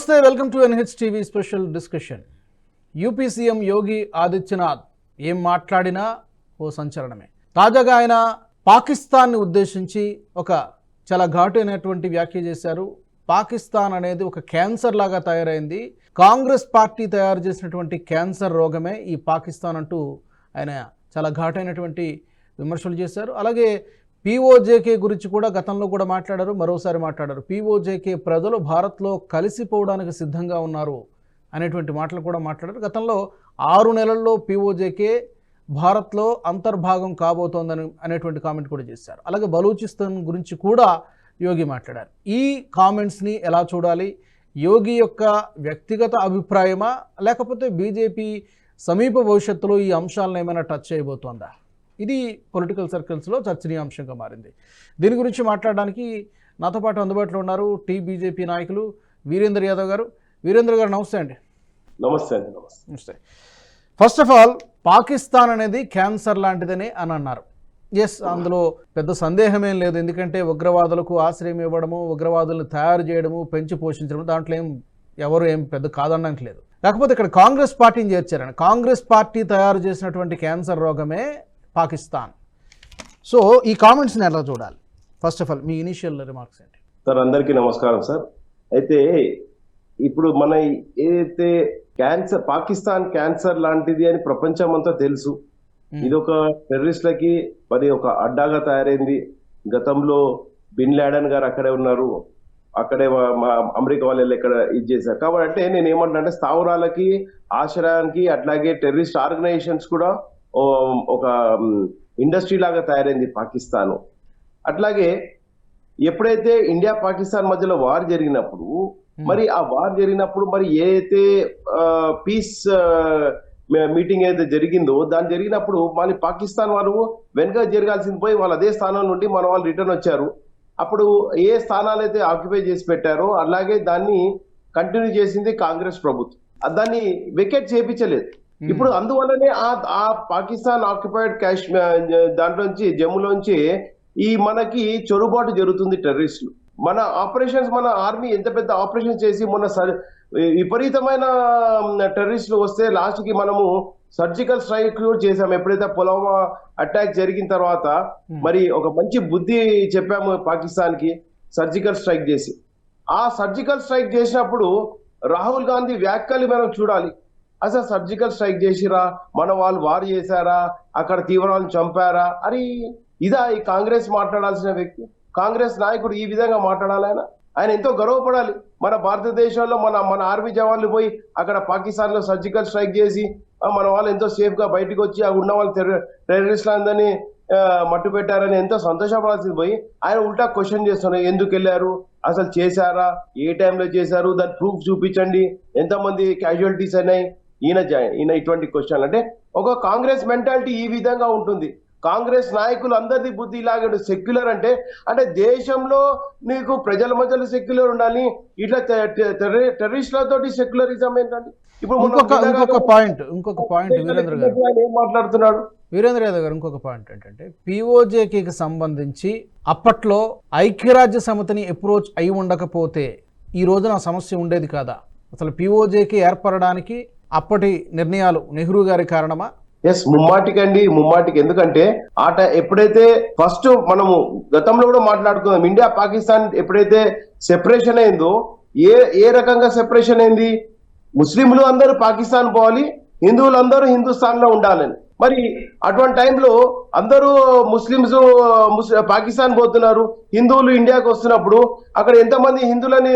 నమస్తే welcome to NH TV special discussion. UP CM Yogi Adityanath ఏం మాట్లాడినా ఓ సంచలనమే. తాజాగా ఆయన పాకిస్తాన్ని ఉద్దేశించి ఒక చాలా ఘాటు అయినటువంటి వ్యాఖ్య చేశారు. పాకిస్తాన్ అనేది ఒక క్యాన్సర్ లాగా తయారైంది. కాంగ్రెస్ పార్టీ తయారు చేసినటువంటి క్యాన్సర్ రోగమే ఈ పాకిస్తాన్ అంటూ ఆయన చాలా ఘాటైనటువంటి విమర్శలు చేశారు. అలాగే పీఓజేకే గురించి కూడా గతంలో కూడా మాట్లాడారు మరోసారి మాట్లాడారు. పీఓజేకే ప్రజలు భారత్లో కలిసిపోవడానికి సిద్ధంగా ఉన్నారు అనేటువంటి మాటలు కూడా మాట్లాడారు. గతంలో ఆరు నెలల్లో పీఓజేకే భారత్లో అంతర్భాగం కాబోతోందని అనేటువంటి కామెంట్ కూడా చేశారు. అలాగే బలూచిస్తాన్ గురించి కూడా యోగి మాట్లాడారు. ఈ కామెంట్స్ని ఎలా చూడాలి? యోగి యొక్క వ్యక్తిగత అభిప్రాయమా? లేకపోతే బీజేపీ సమీప భవిష్యత్తులో ఈ అంశాలను ఏమైనా టచ్ చేయబోతోందా? ఇది పొలిటికల్ సర్కిల్స్లో చర్చనీయాంశంగా మారింది. దీని గురించి మాట్లాడడానికి నాతో పాటు అందుబాటులో ఉన్నారు టీ బీజేపీ నాయకులు వీరేంద్ర యాదవ్ గారు. వీరేంద్ర గారు నమస్తే అండి. నమస్తే అండి నమస్తే. ఫస్ట్ ఆఫ్ ఆల్ పాకిస్తాన్ అనేది క్యాన్సర్ లాంటిదని అని అన్నారు. ఎస్ అందులో పెద్ద సందేహమేం లేదు. ఎందుకంటే ఉగ్రవాదులకు ఆశ్రయం ఇవ్వడము ఉగ్రవాదులను తయారు చేయడము పెంచి పోషించడం దాంట్లో ఏం ఎవరు ఏం పెద్ద కాదనడానికి లేదు. కాకపోతే ఇక్కడ కాంగ్రెస్ పార్టీని చేర్చారండి. కాంగ్రెస్ పార్టీ తయారు చేసినటువంటి క్యాన్సర్ రోగమే పాకిస్తాన్. సో ఈ కామెంట్స్ని ఎలా చూడాలి? ఫస్ట్ ఆఫ్ ఆల్ మీ ఇనిషియల్ రిమార్క్స్ ఏంటి? సార్ అందరికీ నమస్కారం సార్. అయితే ఇప్పుడు మన ఏదైతే క్యాన్సర్ పాకిస్తాన్ క్యాన్సర్ లాంటిది అని ప్రపంచం అంతా తెలుసు. ఇది ఒక టెర్రరిస్ట్లకి మరి ఒక అడ్డాగా తయారైంది. గతంలో బిన్ లాడన్ గారు అక్కడే ఉన్నారు. అక్కడే మా అమెరికా వాళ్ళు ఇక్కడ ఇది చేశారు. కాబట్టి అంటే నేను ఏమంటున్నా అంటే స్థావరాలకి ఆశ్రయానికి అట్లాగే టెర్రరిస్ట్ ఆర్గనైజేషన్స్ కూడా ఒక ఇండస్ట్రీ లాగా తయారైంది పాకిస్తాన్. అట్లాగే ఎప్పుడైతే ఇండియా పాకిస్తాన్ మధ్యలో వార్ జరిగినప్పుడు మరి ఆ వార్ జరిగినప్పుడు మరి ఏ అయితే పీస్ మీటింగ్ అయితే జరిగిందో దాని జరిగినప్పుడు మళ్ళీ పాకిస్తాన్ వారు వెనుక జరగాల్సింది పోయి వాళ్ళు అదే స్థానం నుండి మన వాళ్ళు రిటర్న్ వచ్చారు. అప్పుడు ఏ స్థానాలు అయితే ఆక్యుపై చేసి పెట్టారో అలాగే దాన్ని కంటిన్యూ చేసింది కాంగ్రెస్ ప్రభుత్వం. దాన్ని వికెట్ చేపించలేదు ఇప్పుడు అందువల్లనే ఆ ఆ పాకిస్తాన్ ఆక్యుపైడ్ కాశ్మీర్ దాంట్లోంచి జమ్మూలోంచి ఈ మనకి చొరుబాటు జరుగుతుంది టెర్రరిస్టులు. మన ఆపరేషన్స్ మన ఆర్మీ ఎంత పెద్ద ఆపరేషన్ చేసి మొన్న విపరీతమైన టెర్రరిస్టులు వస్తే లాస్ట్కి మనము సర్జికల్ స్ట్రైక్ చేసాము ఎప్పుడైతే పుల్వామా అటాక్ జరిగిన తర్వాత మరి ఒక మంచి బుద్ధి చెప్పాము పాకిస్తాన్కి సర్జికల్ స్ట్రైక్ చేసి. ఆ సర్జికల్ స్ట్రైక్ చేసినప్పుడు రాహుల్ గాంధీ వ్యాఖ్యలు మనం చూడాలి. అసలు సర్జికల్ స్ట్రైక్ చేసిరా? మన వాళ్ళు వారు చేశారా? అక్కడ తీవ్రవాళ్ళని చంపారా? అని ఇదా ఈ కాంగ్రెస్ మాట్లాడాల్సిన వ్యక్తి. కాంగ్రెస్ నాయకుడు ఈ విధంగా మాట్లాడాలి ఆయన. ఆయన ఎంతో గర్వపడాలి. మన భారతదేశంలో మన మన ఆర్మీ జవాన్లు పోయి అక్కడ పాకిస్తాన్లో సర్జికల్ స్ట్రైక్ చేసి మన వాళ్ళు ఎంతో సేఫ్గా బయటకు వచ్చి ఆ ఉన్న వాళ్ళు టెర్రరిస్టులు అందరినీ మట్టు పెట్టారని ఎంతో సంతోషపడాల్సింది పోయి ఆయన ఉల్టా క్వశ్చన్ చేస్తున్నారు. ఎందుకు వెళ్ళారు? అసలు చేశారా? ఏ టైంలో చేశారు? దాని ప్రూఫ్ చూపించండి. ఎంతమంది క్యాజువాలిటీస్ అయినాయి? ఈయన జా- ఈయన ఇటువంటి క్వశ్చన్ అంటే ఒక కాంగ్రెస్ మెంటాలిటీ ఈ విధంగా ఉంటుంది. కాంగ్రెస్ నాయకులు అందరిది బుద్ధి ఇలాగే సెక్యులర్ అంటే అంటే దేశంలో నీకు ప్రజల మధ్యలో సెక్యులర్ ఉండాలి. ఇట్లా టెర్రరిస్టులతోటి సెక్యులరిజం ఏంటంటే ఇప్పుడు ఇంకొక పాయింట్ ఇంకొక పాయింట్ వీరేంద్ర గారు. ఏం మాట్లాడుతున్నాడు వీరేంద్ర యాదవ్ గారు ఇంకొక పాయింట్ ఏంటంటే పీఓజేకి సంబంధించి అప్పట్లో ఐక్యరాజ్య సమితిని అప్రోచ్ అయి ఉండకపోతే ఈ రోజున సమస్య ఉండేది కాదా? అసలు పీఓజేకి ఏర్పడడానికి అప్పటి నిర్ణయాలు నెహ్రూ గారి కారణమా? ఎస్ ముమ్మాటికండి ముమ్మాటికి ఎందుకంటే ఆట ఎప్పుడైతే ఫస్ట్ మనము గతంలో కూడా మాట్లాడుకుందాం ఇండియా పాకిస్తాన్ ఎప్పుడైతే సెపరేషన్ అయిందో ఏ ఏ రకంగా సెపరేషన్ అయింది? ముస్లింలు అందరూ పాకిస్తాన్ పోవాలి హిందువులు అందరూ హిందుస్థాన్లో ఉండాలని. మరి అటువంటి టైంలో అందరూ ముస్లింస్ పాకిస్తాన్ పోతున్నారు. హిందువులు ఇండియాకి వస్తున్నప్పుడు అక్కడ ఎంతమంది హిందువులని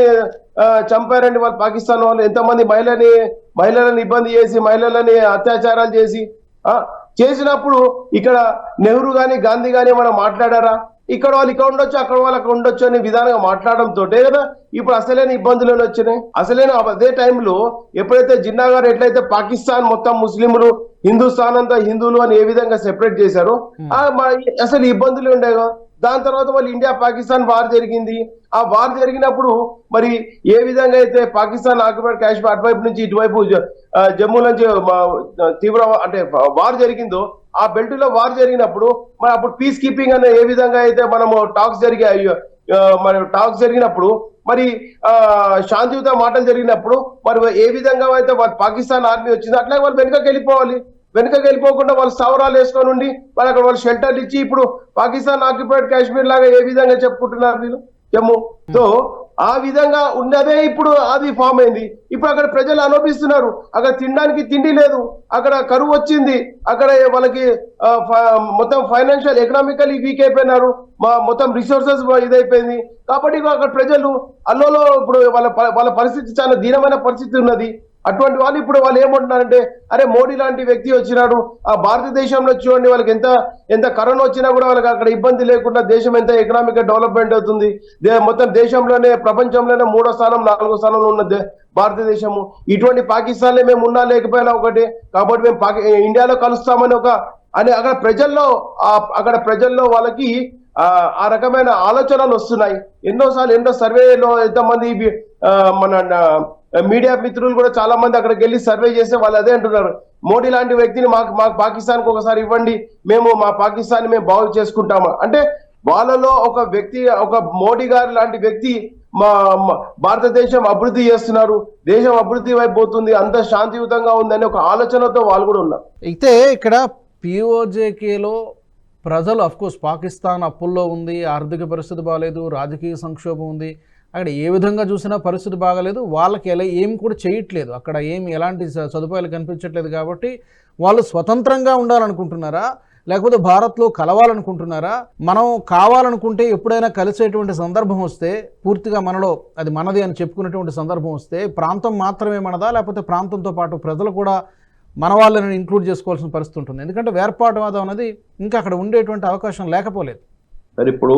చంపారండి వాళ్ళు పాకిస్తాన్ వాళ్ళు? ఎంతమంది మహిళని మహిళలను ఇబ్బంది చేసి మహిళలని అత్యాచారాలు చేసి చేసినప్పుడు ఇక్కడ నెహ్రూ గాని గాంధీ గాని మనం మాట్లాడారా? ఇక్కడ వాళ్ళు ఇక్కడ ఉండొచ్చు అక్కడ వాళ్ళు అక్కడ ఉండొచ్చు అనే విధానంగా మాట్లాడడంతో కదా ఇప్పుడు అసలైన ఇబ్బందులు వచ్చినాయి అసలైన అదే టైంలో ఎప్పుడైతే జిన్నా గారు ఎట్లయితే పాకిస్తాన్ మొత్తం ముస్లింలు హిందుస్థాన్ అంతా హిందువులు అని ఏ విధంగా సెపరేట్ చేశారో ఆ మ- అసలు ఇబ్బందులు ఉండేగా. దాని తర్వాత వాళ్ళు ఇండియా పాకిస్తాన్ వార్ జరిగింది. ఆ వార్ జరిగినప్పుడు మరి ఏ విధంగా అయితే పాకిస్తాన్ ఆక్యుపైడ్ కాశ్మీర్ అటువైపు నుంచి ఇటువైపు జమ్మూ నుంచి తీవ్ర అంటే వార్ జరిగిందో ఆ బెల్ట్లో వార్ జరిగినప్పుడు మరి అప్పుడు పీస్ కీపింగ్ అనే ఏ విధంగా అయితే మనము టాక్స్ జరిగాయి మరి టాక్స్ జరిగినప్పుడు మరి ఆ శాంతియుత మాటలు జరిగినప్పుడు మరి ఏ విధంగా అయితే వాళ్ళు పాకిస్తాన్ ఆర్మీ వచ్చింది అట్లాగే వాళ్ళు వెనుకకి వెళ్ళిపోవాలి. వెనుకకి వెళ్ళిపోకుండా వాళ్ళు స్థావరాలు వేసుకొని ఉండి వాళ్ళు అక్కడ వాళ్ళు షెల్టర్లు ఇచ్చి ఇప్పుడు పాకిస్తాన్ ఆక్యుపైడ్ కాశ్మీర్ లాగా ఏ విధంగా చెప్పుకుంటున్నారు వీళ్ళు జమ్మూ? సో ఆ విధంగా ఉన్నదే ఇప్పుడు అది ఫామ్ అయింది. ఇప్పుడు అక్కడ ప్రజలు అనుభవిస్తున్నారు అక్కడ తినడానికి తిండి లేదు. అక్కడ కరువు వచ్చింది. అక్కడ వాళ్ళకి ఫ- మొత్తం ఫైనాన్షియల్ ఎకనామికలీ వీక్ అయిపోయినారు. మా మొత్తం రిసోర్సెస్ ఇదైపోయింది. కాబట్టి అక్కడ ప్రజలు అల్లోలో ఇప్పుడు వాళ్ళ వాళ్ళ పరిస్థితి చాలా దీనమైన పరిస్థితి ఉన్నది. అటువంటి వాళ్ళు ఇప్పుడు వాళ్ళు ఏమంటున్నారంటే అరే మోడీ లాంటి వ్యక్తి వచ్చినాడు ఆ భారతదేశంలో చూడండి వాళ్ళకి ఎంత ఎంత కరోనా వచ్చినా కూడా వాళ్ళకి అక్కడ ఇబ్బంది లేకుండా దేశం ఎంత ఎకనామిక్ డెవలప్మెంట్ అవుతుంది. దే- మొత్తం దేశంలోనే ప్రపంచంలోనే మూడో స్థానం నాలుగో స్థానంలో ఉన్న భారతదేశము. ఇటువంటి పాకిస్తాన్లే మేము ఉన్నా లేకపోయినా ఒకటి కాబట్టి మేము పాకి ఇండియాలో కలుస్తామని ఒక అని అక్కడ ప్రజల్లో అక్కడ ప్రజల్లో వాళ్ళకి ఆ రకమైన ఆలోచనలు వస్తున్నాయి. ఎన్నోసార్లు ఎన్నో సర్వేలో ఎంతమంది మన మీడియా మిత్రులు కూడా చాలా మంది అక్కడికి వెళ్ళి సర్వే చేస్తే వాళ్ళు అదే అంటున్నారు. మోడీ లాంటి వ్యక్తిని మాకు మాకు పాకిస్తాన్కి ఒకసారి ఇవ్వండి. మేము మా పాకిస్తాన్ మేము బాగు చేసుకుంటాము. అంటే వాళ్ళలో ఒక వ్యక్తి ఒక మోడీ గారు లాంటి వ్యక్తి మా మా భారతదేశం అభివృద్ధి చేస్తున్నారు. దేశం అభివృద్ధి వైపు పోతుంది. అంత శాంతియుతంగా ఉందని ఒక ఆలోచనతో వాళ్ళు కూడా ఉన్నారు. అయితే ఇక్కడ పిఓజేకేలో ప్రజలు అఫ్కోర్స్ పాకిస్తాన్ అప్పుల్లో ఉంది ఆర్థిక పరిస్థితి బాగాలేదు రాజకీయ సంక్షోభం ఉంది. అక్కడ ఏ విధంగా చూసినా పరిస్థితి బాగాలేదు. వాళ్ళకి ఎలా ఏం కూడా చేయట్లేదు. అక్కడ ఏమి ఎలాంటి సదుపాయాలు కనిపించట్లేదు కాబట్టి వాళ్ళు స్వతంత్రంగా ఉండాలనుకుంటున్నారా? లేకపోతే భారత్లో కలవాలనుకుంటున్నారా? మనం కావాలనుకుంటే ఎప్పుడైనా కలిసేటువంటి సందర్భం వస్తే పూర్తిగా మనలో అది మనది అని చెప్పుకునేటువంటి సందర్భం వస్తే ప్రాంతం మాత్రమే మనదా? లేకపోతే ప్రాంతంతో పాటు ప్రజలు కూడా మన వాళ్ళని ఇంక్లూడ్ చేసుకోవాల్సిన పరిస్థితి ఉంటుంది ఎందుకంటే వేర్పాటువాదం అనేది ఇంకా అక్కడ ఉండేటువంటి అవకాశం లేకపోలేదు మరి ఇప్పుడు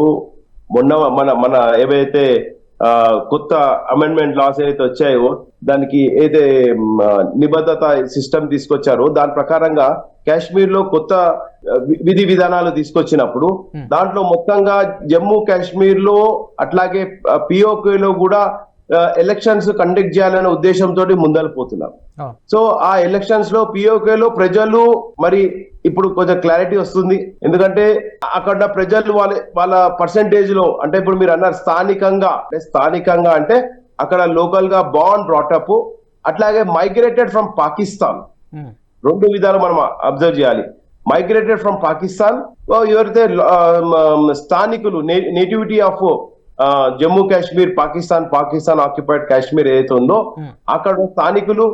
మొన్న మన మన ఏవైతే కొత్త అమెండ్మెంట్ లాస్ ఏవైతే వచ్చాయో దానికి ఏదైతే నిబద్ధత సిస్టమ్ తీసుకొచ్చారో దాని ప్రకారంగా కాశ్మీర్లో కొత్త విధి విధానాలు తీసుకొచ్చినప్పుడు. దాంట్లో దాంట్లో మొత్తంగా జమ్మూ కాశ్మీర్లో అట్లాగే పిఓకే లో కూడా ఎలక్షన్స్ కండక్ట్ చేయాలనే ఉద్దేశంతో ముందలిపోతున్నారు ఆ. సో ఆ ఎలక్షన్స్లో పిఓకే లో ప్రజలు మరి ఇప్పుడు కొంచెం క్లారిటీ వస్తుంది. ఎందుకంటే అక్కడ ప్రజలు వాళ్ళ వాళ్ళ పర్సంటేజ్లో అంటే ఇప్పుడు మీరు అన్నారు స్థానికంగా అంటే స్థానికంగా అంటే అక్కడ లోకల్గా బాండ్ బ్రాటప్ అట్లాగే మైగ్రేటెడ్ ఫ్రమ్ పాకిస్తాన్ రెండు విధాలు మనం అబ్జర్వ్ చేయాలి. మైగ్రేటెడ్ ఫ్రమ్ పాకిస్తాన్ ఎవరైతే స్థానికులు nativity of Jammu Kashmir Pakistan Pakistan occupied Kashmir ఏదైతే ఉందో Hmm. అక్కడ స్థానికులు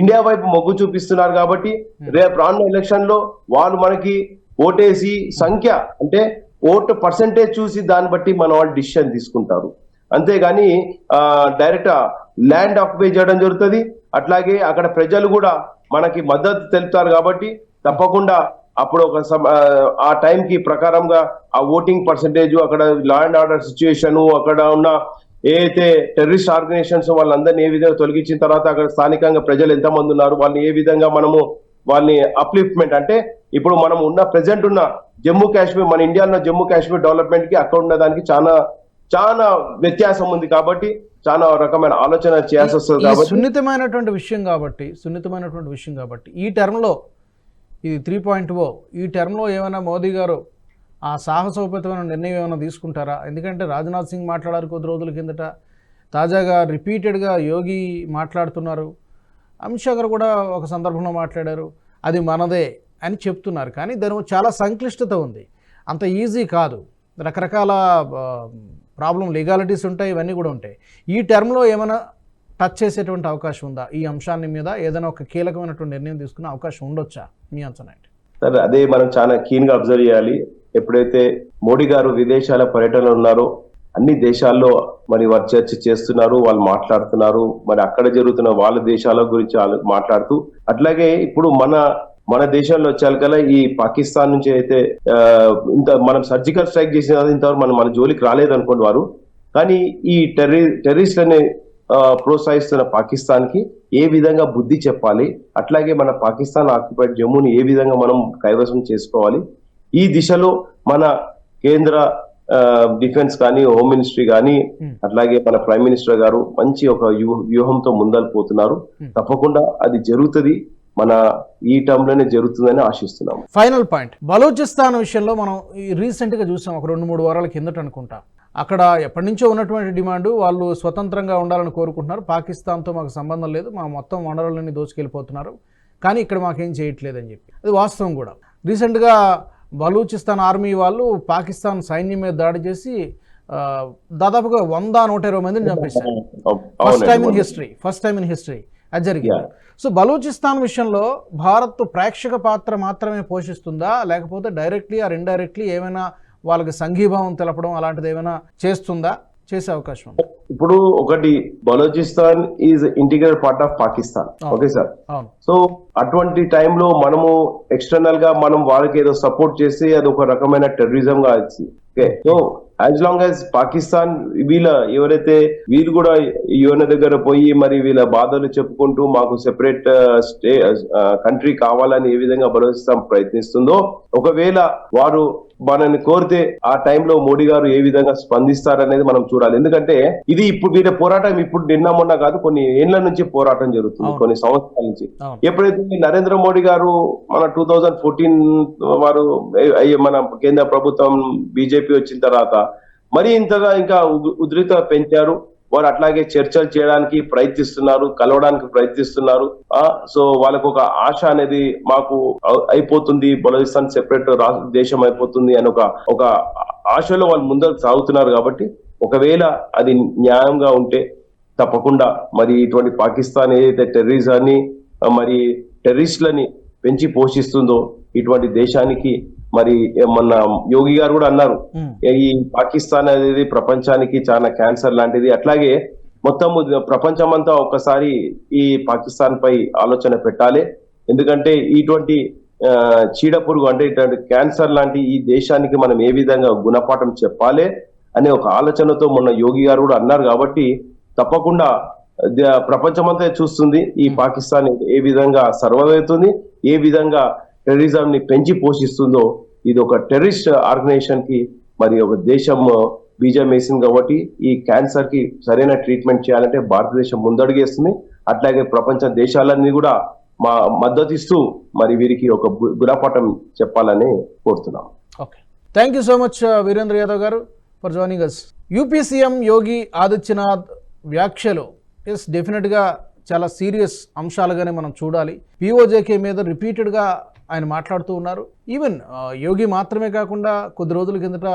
ఇండియా వైపు మొగ్గు చూపిస్తున్నారు కాబట్టి రేపు రానున్న ఎలక్షన్లో వాళ్ళు మనకి ఓటేసి సంఖ్య అంటే ఓటు పర్సంటేజ్ చూసి దాన్ని బట్టి మన వాళ్ళు డిసిషన్ తీసుకుంటారు. అంతేగాని డైరెక్ట్ ల్యాండ్ ఆక్యుపై చేయడం జరుగుతుంది. అట్లాగే అక్కడ ప్రజలు కూడా మనకి మద్దతు తెలుపుతారు కాబట్టి తప్పకుండా అప్పుడు ఒక ఆ, ఆ టైం కి ప్రకారంగా ఆ ఓటింగ్ పర్సంటేజ్ అక్కడ లా అండ్ ఆర్డర్ సిచ్యుయేషన్ అక్కడ ఉన్న ఏదైతే టెర్రరిస్ట్ ఆర్గనైజేషన్స్ వాళ్ళందరినీ ఏ విధంగా తొలగించిన తర్వాత అక్కడ స్థానికంగా ప్రజలు ఎంతమంది ఉన్నారు వాళ్ళని ఏ విధంగా మనము వాళ్ళని అప్లిఫ్ట్మెంట్ అంటే ఇప్పుడు మనం ఉన్న ప్రెసెంట్ ఉన్న జమ్మూ కాశ్మీర్ మన ఇండియాలో జమ్మూ కాశ్మీర్ డెవలప్మెంట్కి అక్కడ ఉన్న దానికి చాలా చాలా వ్యత్యాసం ఉంది కాబట్టి చాలా రకమైన ఆలోచన చేయాల్సి వస్తుంది కాబట్టి సున్నితమైనటువంటి విషయం కాబట్టి సున్నితమైనటువంటి విషయం కాబట్టి ఈ టర్మ్లో ఇది త్రీ పాయింట్ ఓ ఈ టర్మ్లో ఏమైనా మోదీ గారు ఆ సాహసోపేతమైన నిర్ణయం ఏమైనా తీసుకుంటారా? ఎందుకంటే రాజ్నాథ్ సింగ్ మాట్లాడారు కొద్ది రోజుల కిందట. తాజాగా రిపీటెడ్గా యోగి మాట్లాడుతున్నారు. అమిత్ షా గారు కూడా ఒక సందర్భంలో మాట్లాడారు. అది మనదే అని చెప్తున్నారు. కానీ దాని చాలా సంక్లిష్టత ఉంది. అంత ఈజీ కాదు. రకరకాల ప్రాబ్లం లీగాలిటీస్ ఉంటాయి ఇవన్నీ కూడా ఉంటాయి. ఈ టర్మ్లో ఏమైనా టచ్ చేసేటువంటి అవకాశం ఉందా? ఈ అంశాన్ని మీద ఏదైనా ఒక కీలకమైనటువంటి నిర్ణయం తీసుకునే అవకాశం ఉండొచ్చా? మీ అంచనా సరే అదే మనం చాలా కీన్గా అబ్జర్వ్ చేయాలి. ఎప్పుడైతే మోడీ గారు విదేశాల పర్యటనలో ఉన్నారో అన్ని దేశాల్లో మరి వారు చర్చ చేస్తున్నారు వాళ్ళు మాట్లాడుతున్నారు. మరి అక్కడ జరుగుతున్న వాళ్ళ దేశాల గురించి మాట్లాడుతూ అట్లాగే ఇప్పుడు మన మన దేశంలో వచ్చాక ఈ పాకిస్తాన్ నుంచి అయితే ఇంత మనం సర్జికల్ స్ట్రైక్ చేసిన ఇంతవరకు మనం మన జోలికి రాలేదు అనుకోండి వారు. కానీ ఈ టెర్రీ టెర్రీస్ అనే ప్రోత్సహిస్తున్న పాకిస్తాన్కి ఏ విధంగా బుద్ధి చెప్పాలి అట్లాగే మన పాకిస్తాన్ ఆక్యుపైడ్ జమ్మూని ఏ విధంగా మనం కైవసం చేసుకోవాలి ఈ దిశలో మన కేంద్ర డిఫెన్స్ కానీ హోమ్ మినిస్ట్రీ కానీ. అట్లాగే మన ప్రైమ్ మినిస్టర్ గారు మంచి ఒక వ్యూహ- వ్యూహంతో ముందలిపోతున్నారు. తప్పకుండా అది జరుగుతుంది మన ఈ టర్మ్లోనే జరుగుతుందని ఆశిస్తున్నాము ఫైనల్ పాయింట్ బలూచిస్తాన్ విషయంలో మనం ఈ రీసెంట్గా చూసాం ఒక రెండు మూడు వారాల కిందట అనుకుంటా అక్కడ ఎప్పటి నుంచో ఉన్నటువంటి డిమాండ్ వాళ్ళు స్వతంత్రంగా ఉండాలని కోరుకుంటున్నారు. పాకిస్తాన్తో మాకు సంబంధం లేదు. మా మొత్తం వనరులన్నీ దోచుకెళ్ళిపోతున్నారు. కానీ ఇక్కడ మాకేం చేయట్లేదని చెప్పి. అది వాస్తవం కూడా. రీసెంట్గా బలూచిస్తాన్ ఆర్మీ వాళ్ళు పాకిస్తాన్ సైన్యం మీద దాడి చేసి దాదాపుగా వంద నూట ఇరవై మందిని చంపేశారు. First time in history first time in history. అది జరిగింది. సో బలూచిస్తాన్ విషయంలో భారత్ ప్రేక్షక పాత్ర మాత్రమే పోషిస్తుందా? లేకపోతే డైరెక్ట్లీ ఆర్ ఇండైరెక్ట్లీ ఏమైనా వాళ్ళకి సంఘీభావం తెలపడం అలాంటిది ఏమైనా చేస్తుందా? చేసే అవకాశం ఇప్పుడు ఒకటి Balochistan is integrated part of Pakistan. Okay sir so అటువంటి టైంలో మనము ఎక్స్టర్నల్గా మనం వాళ్ళకి ఏదో సపోర్ట్ చేస్తే అది ఒక రకమైన టెర్రరిజం గా okay so as long as Pakistan వీళ్ళ ఎవరైతే వీళ్ళు కూడా యుఎన్ దగ్గర పోయి మరి వీళ్ళ బాధలు చెప్పుకుంటూ మాకు సెపరేట్ స్టే కంట్రీ కావాలని ఏ విధంగా బలోచిస్తాన్ ప్రయత్నిస్తుందో ఒకవేళ వారు మనని కోరితే ఆ టైంలో మోడీ గారు ఏ విధంగా స్పందిస్తారనేది మనం చూడాలి. ఎందుకంటే ఇది ఇప్పుడు వీళ్ళ పోరాటం ఇప్పుడు నిన్న మొన్న కాదు కొన్ని ఏళ్ళ నుంచి పోరాటం జరుగుతుంది. కొన్ని సంవత్సరాల నుంచి. ఎప్పుడైతే నరేంద్ర మోడీ గారు మన టూ థౌజండ్ ఫోర్టీన్ వారు మన కేంద్ర ప్రభుత్వం బీజేపీ వచ్చిన తర్వాత మరి ఇంతగా ఇంకా ఉద్- ఉధృత పెంచారు. వారు అట్లాగే చర్చలు చేయడానికి ప్రయత్నిస్తున్నారు కలవడానికి ప్రయత్నిస్తున్నారు. ఆ సో వాళ్ళకు ఒక ఆశ అనేది మాకు అయిపోతుంది. బలోచిస్తాన్ సెపరేట్ దేశం అయిపోతుంది అని ఒక ఒక ఆశలో వాళ్ళు ముందరకు సాగుతున్నారు కాబట్టి ఒకవేళ అది న్యాయంగా ఉంటే తప్పకుండా మరి ఇటువంటి పాకిస్తాన్ ఏదైతే టెర్రరిజాన్ని మరి టెర్రరిస్ట్లని పెంచి పోషిస్తుందో ఇటువంటి దేశానికి మరి మొన్న యోగి గారు కూడా అన్నారు ఈ పాకిస్తాన్ అనేది ప్రపంచానికి చాలా క్యాన్సర్ లాంటిది. అట్లాగే మొత్తం ప్రపంచమంతా ఒకసారి ఈ పాకిస్తాన్ పై ఆలోచన పెట్టాలి. ఎందుకంటే ఇటువంటి చీడ పురుగు అంటే ఇటువంటి క్యాన్సర్ లాంటి ఈ దేశానికి మనం ఏ విధంగా గుణపాఠం చెప్పాలి అనే ఒక ఆలోచనతో మొన్న యోగి గారు కూడా అన్నారు కాబట్టి తప్పకుండా ప్రపంచమంతా చూస్తుంది ఈ పాకిస్తాన్ ఏ విధంగా సర్వైవ్ అవుతుంది ఏ విధంగా టెర్రరిజం ని పెంచి పోషిస్తుందో ఇది ఒక టెర్రరిస్ట్ ఆర్గనైజేషన్కి మరి ఒక దేశం బీజం వేసింది కాబట్టి ఈ క్యాన్సర్కి సరైన ట్రీట్మెంట్ చేయాలంటే భారతదేశం ముందడుగేస్తుంది. అట్లాగే ప్రపంచ దేశాలన్నీ కూడా మా మద్దతిస్తూ మరి వీరికి ఒక గుణపాఠం చెప్పాలని కోరుతున్నాం. Okay thank you so much Virendra Yadav గారు for joining us UP CM Yogi Adityanath వ్యాఖ్యలు ఎస్ డెఫినెట్గా చాలా సీరియస్ అంశాలుగానే మనం చూడాలి. పీఓజేకే మీద రిపీటెడ్గా ఆయన మాట్లాడుతూ ఉన్నారు. ఈవెన్ uh, యోగి మాత్రమే కాకుండా కొద్ది రోజుల కిందట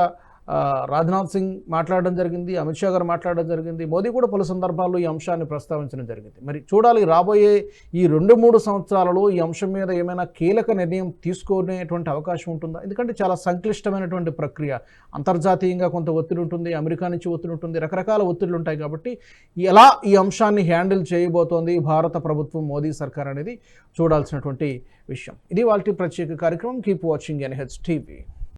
రాజ్నాథ్ సింగ్ మాట్లాడడం జరిగింది అమిత్ షా గారు మాట్లాడడం జరిగింది. మోదీ కూడా పలు సందర్భాల్లో ఈ అంశాన్ని ప్రస్తావించడం జరిగింది. మరి చూడాలి రాబోయే ఈ రెండు మూడు సంవత్సరాలలో ఈ అంశం మీద ఏమైనా కీలక నిర్ణయం తీసుకునేటువంటి అవకాశం ఉంటుందా? ఎందుకంటే చాలా సంక్లిష్టమైనటువంటి ప్రక్రియ. అంతర్జాతీయంగా కొంత ఒత్తిడి ఉంటుంది అమెరికా నుంచి ఒత్తిడి ఉంటుంది రకరకాల ఒత్తిడులు ఉంటాయి కాబట్టి ఎలా ఈ అంశాన్ని హ్యాండిల్ చేయబోతోంది భారత ప్రభుత్వం మోదీ సర్కార్ అనేది చూడాల్సినటువంటి విషయం. ఇది వాళ్ళ ప్రత్యేక కార్యక్రమం. Keep watching NH TV.